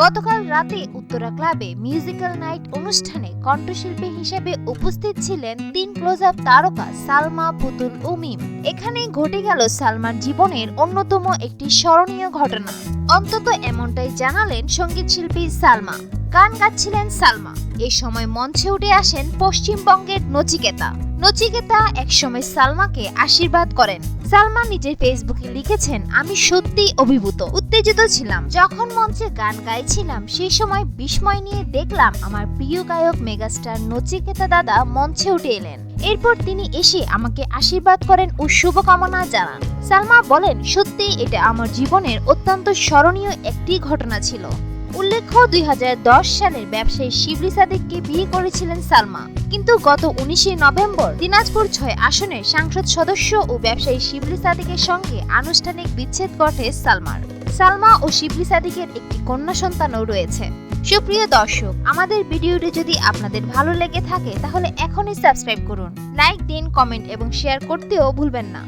গতকাল রাতে উত্তরা ক্লাবে মিউজিক্যাল নাইট অনুষ্ঠানে কণ্ঠশিল্পী হিসেবে উপস্থিত ছিলেন তিন ক্লোজ আপ তারকা সালমা, পুতুল ও মিম। এখানেই ঘটে গেল সালমার জীবনের অন্যতম একটি স্মরণীয় ঘটনা। অন্তত এমনটাই জানালেন সংগীত শিল্পী সালমা। গান গাচ্ছিলেন সালমা। এ সময় মঞ্চে উঠে আসেন পশ্চিমবঙ্গের নচিকেতা। নচিকেতা একসময় সালমাকে আশীর্বাদ করেন। সালমা নিজের ফেসবুকে লিখেছেন, আমি সত্যিই অভিভূত। উত্তেজিত ছিলাম। যখন মঞ্চে গান গাইছিলাম, সেই সময় বিস্ময় নিয়ে দেখলাম আমার প্রিয় গায়ক মেগাস্টার নচিকেতা দাদা মঞ্চে উঠে এলেন। এরপর তিনি এসে আমাকে আশীর্বাদ করেন ও শুভকামনা জানান। সালমা বলেন, সত্যিই এটা আমার জীবনের অত্যন্ত স্মরণীয় একটি ঘটনা ছিল। উল্লেখ্য দুই হাজার দশ সালের ব্যবসায়ী শিবলি সাদিককে বিয়ে করেছিলেন সালমা। কিন্তু গত উনিশে নভেম্বর দিনাজপুর ছয় আসনের সংসদ সদস্য ও ব্যবসায়ী শিবলি সাদিকের সঙ্গে আনুষ্ঠানিক বিচ্ছেদ ঘটে সালমার। সালমা ও শিবলি সাদিকের একটি কন্যা সন্তানও রয়েছে। সুপ্রিয় দর্শক, আমাদের ভিডিওটি যদি আপনাদের ভালো লেগে থাকে, তাহলে এখনই সাবস্ক্রাইব করুন। লাইক, দিন, কমেন্ট এবং শেয়ার করতেও ভুলবেন না।